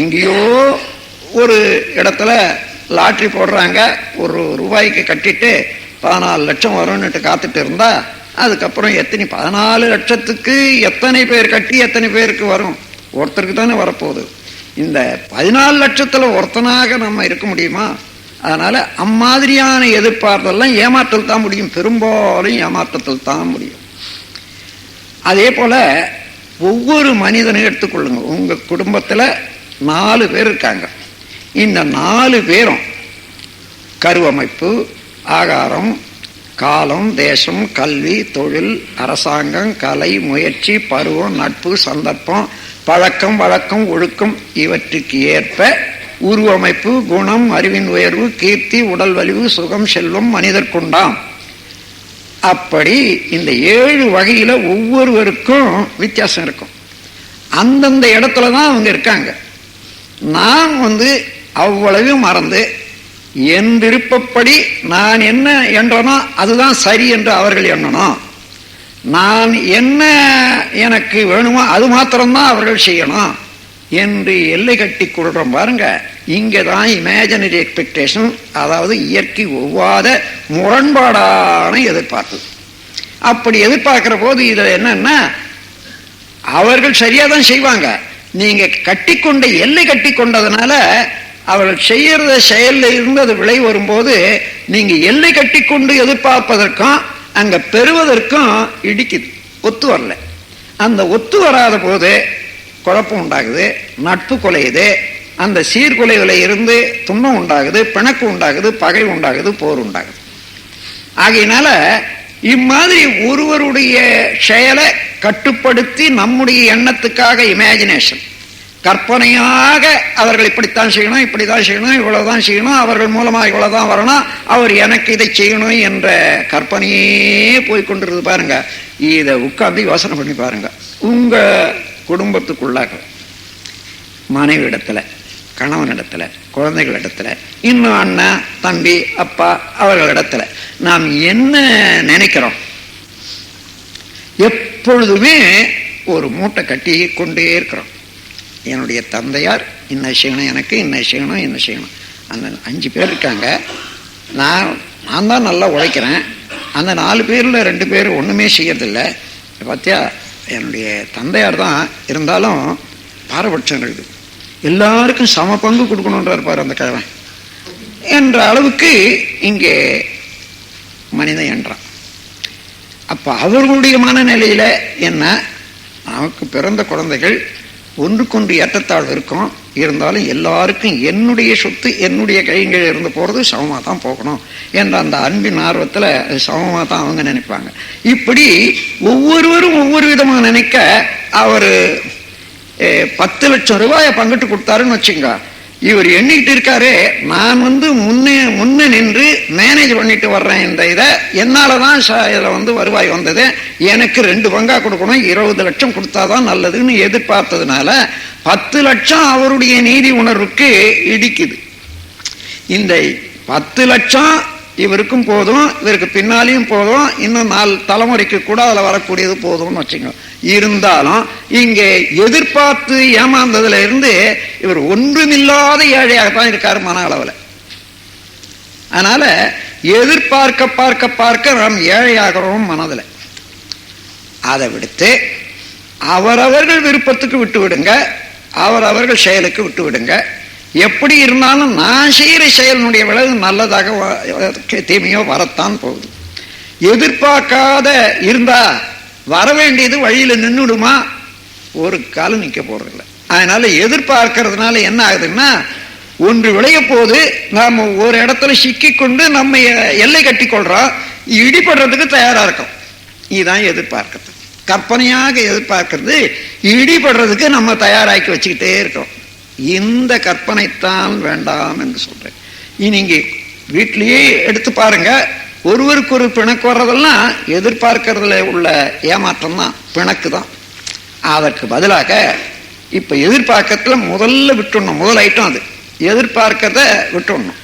எங்கேயோ ஒரு இடத்துல லாட்ரி போடுறாங்க. ஒரு ரூபாய்க்கு கட்டிட்டு பதினாலு லட்சம் வரும்னுட்டு காத்துட்டு இருந்தா அதுக்கப்புறம் எத்தனை பதினாலு லட்சத்துக்கு எத்தனை பேர் கட்டி எத்தனை பேருக்கு வரும்? ஒருத்தருக்கு தானே வரப்போகுது. இந்த பதினாலு லட்சத்தில் ஒருத்தனாக நம்ம இருக்க முடியுமா? அதனால் அம்மாதிரியான எதிர்பார்த்தெல்லாம் ஏமாற்றல் தான் முடியும். பெரும்பாலும் ஏமாற்றத்தில் தான் முடியும். அதே போல் ஒவ்வொரு மனிதனையும் எடுத்துக்கொள்ளுங்க. உங்கள் குடும்பத்தில் நாலு பேர் இருக்காங்க. இந்த நாலு பேரும் கருவமைப்பு ஆகாரம் காலம் தேசம் கல்வி தொழில் அரசாங்கம் கலை முயற்சி பருவம் நட்பு சந்தர்ப்பம் பழக்கம் வழக்கம் ஒழுக்கம் இவற்றுக்கு ஏற்ப உருவமைப்பு குணம் அறிவின் உயர்வு கீர்த்தி உடல் வலிவு சுகம் செல்வம் மனிதர்க்குண்டாம் அப்படி இந்த ஏழு வகையில் ஒவ்வொருவருக்கும் வித்தியாசம் இருக்கும். அந்தந்த இடத்துல தான் அவங்க இருக்காங்க. நான் வந்து அவ்வளவு மறந்து என் விருப்பப்படி நான் என்ன என்றனோ அதுதான் சரி என்று அவர்கள் எண்ணணும். நான் என்ன எனக்கு வேணுமோ அது மாத்திரம்தான் அவர்கள் செய்யணும் என்று எல்லை கட்டி கொடுறோம் பாருங்க. இங்கே தான் இமேஜினரி எக்ஸ்பெக்டேஷன் அதாவது இயற்கை ஒவ்வாத முரண்பாடான எதிர்பார்ப்பு. அப்படி எதிர்பார்க்கிற போது இதில் என்னன்னா அவர்கள் சரியாக தான் செய்வாங்க. நீங்க கட்டிக்கொண்ட எல்லை கட்டி கொண்டதுனால அவர்கள் செய்யறத செயல்ல இருந்து அது விளை வரும்போது நீங்க எல்லை கட்டி கொண்டு எதிர்பார்ப்பதற்கும் அங்க பெறுவதற்கும் இடிக்குது. ஒத்து வரல. அந்த ஒத்து வராத போது குழப்பம் உண்டாகுது நட்பு குலையுது அந்த சீர்குலைகளை இருந்து துன்பம் உண்டாகுது பிணக்கு உண்டாகுது பகை உண்டாகுது போர் உண்டாகுது. ஆகையினால இம்மாதிரி ஒருவருடைய செயலை கட்டுப்படுத்தி நம்முடைய எண்ணத்துக்காக இமேஜினேஷன் கற்பனையாக அவர்கள் இப்படித்தான் செய்யணும் இப்படிதான் செய்யணும் இவ்வளவுதான் செய்யணும் அவர்கள் மூலமாக இவ்வளவுதான் வரணும் அவர் எனக்கு இதை செய்யணும் என்ற கற்பனையே போய்கொண்டிருது பாருங்க. இதை உட்கார்ந்து யோசனை பண்ணி பாருங்க. உங்க குடும்பத்துக்குள்ளாக மனைவி இடத்துல குழந்தைகள் இடத்துல இன்னும் அண்ணன் தம்பி அப்பா அவர்களிடத்துல நாம் என்ன நினைக்கிறோம்? எப்பொழுதுமே ஒரு மூட்டை கட்டி கொண்டே இருக்கிறோம். என்னுடைய தந்தையார் இன்ன செய்யணும் எனக்கு இன்ன செய்யணும் என்ன செய்யணும் அந்த அஞ்சு பேர் இருக்காங்க. நான் நான் தான் நல்லா உழைக்கிறேன். அந்த நாலு பேரில் ரெண்டு பேர் ஒன்றுமே செய்யறதில்ல. பார்த்தியா என்னுடைய தந்தையார் தான் இருந்தாலும் பாரபட்சம் இருக்குது. எல்லாருக்கும் சம பங்கு கொடுக்கணுன்றார் இருப்பார் அந்த கிழவன் என்ற அளவுக்கு இங்கே மனிதன் என்றான். அப்போ அவர்களுடைய மனநிலையில் என்ன? நமக்கு பிறந்த குழந்தைகள் ஒன்றுக்கொன்று ஏற்றத்தாழ்வு இருக்கும். இருந்தாலும் எல்லாருக்கும் என்னுடைய சொத்து என்னுடைய கைகள் இருந்து போகிறது சமமாக தான் போகணும் என்ற அந்த அன்பின் ஆர்வத்தில் அது தான் அவங்க நினைப்பாங்க. இப்படி ஒவ்வொருவரும் ஒவ்வொரு விதமாக நினைக்க அவர் பத்து லட்சம் ரூபாயை பங்கிட்டு கொடுத்தாருன்னு வச்சுங்க இவர் எண்ணிக்கிட்டு இருக்காரு. நான் வந்து முன்னே முன்ன நின்று மேனேஜ் பண்ணிட்டு வர்றேன் இந்த இதை. என்னாலதான் இதில் வந்து வருவாய் வந்தது. எனக்கு ரெண்டு பங்கா கொடுக்கணும். இருபது லட்சம் கொடுத்தாதான் நல்லதுன்னு எதிர்பார்த்ததுனால பத்து லட்சம் அவருடைய நீதி உணர்வுக்கு இடிக்குது. இந்த பத்து லட்சம் இவருக்கும் போதும் இவருக்கு பின்னாலையும் போதும் இன்னும் நாலு தலைமுறைக்கு கூட அதில் வரக்கூடியது போதும்னு வச்சுக்கோங்க இருந்தாலும் இங்கே எதிர்பார்த்து ஏமாந்ததுல இருந்து இவர் ஒன்றுமில்லாத ஏழையாகத்தான் இருக்கார் மன அளவில் அதனால எதிர்பார்க்க பார்க்க பார்க்க நாம் ஏழையாகிறோம் மனதில். அதை விடுத்து அவரவர்கள் விருப்பத்துக்கு விட்டு விடுங்க அவரவர்கள் செயலுக்கு விட்டு விடுங்க எப்படி இருந்தாலும் நான் செய்கிற செயலினுடைய விளைவு நல்லதாக தீமையோ வரத்தான் போகுது. எதிர்பார்க்காத இருந்தா வர வேண்டியது வழியில் நின்றுடுமா ஒரு காலம் நிற்க போறதில்லை. அதனால எதிர்பார்க்கறதுனால என்ன ஆகுதுன்னா ஒன்று விளைய போது நாம் ஒரு இடத்துல சிக்கி கொண்டு நம்ம எல்லை கட்டி கொள்றோம். இடிபடுறதுக்கு தயாராக இருக்கும். இதுதான் எதிர்பார்க்கறது. கற்பனையாக எதிர்பார்க்கறது இடிபடுறதுக்கு நம்ம தயாராக்கி வச்சுக்கிட்டே இருக்கோம். இந்த கற்பனைத்தான் வேண்டாம் என்று சொல்றேன். நீங்க வீட்டிலேயே எடுத்து பாருங்க. ஒருவருக்கு ஒரு பிணக்கு வர்றதெல்லாம் எதிர்பார்க்கறதுல உள்ள ஏமாற்றம் தான் பிணக்கு தான் அதற்கு பதிலாக இப்ப எதிர்பார்க்கறதுல முதல்ல விட்டுடணும் முதல் ஐட்டம் அது. எதிர்பார்க்கறத விட்டுடணும்